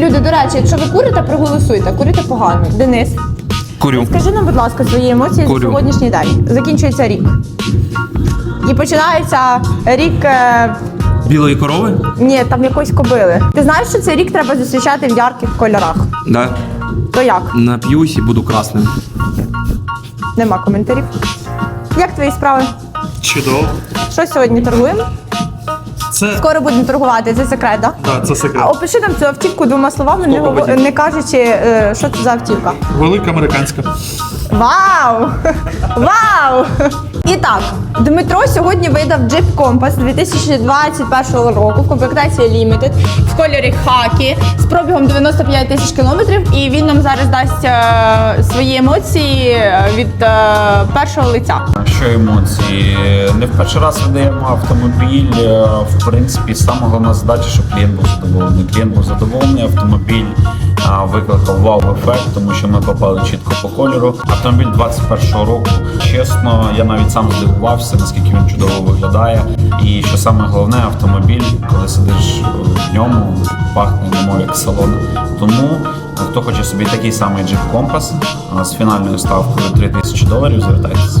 Люди, до речі, якщо ви курите, проголосуйте. Курите погано. Денис, Курю. скажи нам, будь ласка, свої емоції Курю. за сьогоднішній день. Закінчується рік. І починається рік. е, Білої корови? Ні, там якоїсь кобили. Ти знаєш, що цей рік треба зустрічати в ярких кольорах? Да. То як? Нап'юсь і буду красним. Нема коментарів. Як твої справи? Чудово. Що сьогодні торгуємо? Це, Скоро будемо торгувати, це секрет, так? да, це секрет. А опиши нам цю автівку двома словами, не, не кажучи, е, що це за автівка. Велика американська. Вау! Вау! І так, Дмитро сьогодні видав джип Компас 2021 року в комплектації Limited в кольорі хакі з пробігом 95 тисяч кілометрів. І він нам зараз дасть е, свої емоції від е, першого лиця. Що емоції? Не в перший раз видаємо автомобіль. Е, В принципі, саме головна задача, щоб клієнт був задоволений. Клієнт був задоволений, автомобіль викликав вау-ефект, тому що ми попали чітко по кольору. Автомобіль 21-го року. Чесно, я навіть сам здивувався, наскільки він чудово виглядає. І що саме головне, автомобіль, коли сидиш в ньому, пахне немов як салон. Тому хто хоче собі такий самий джип компас з фінальною ставкою 3000 доларів, звертайтеся.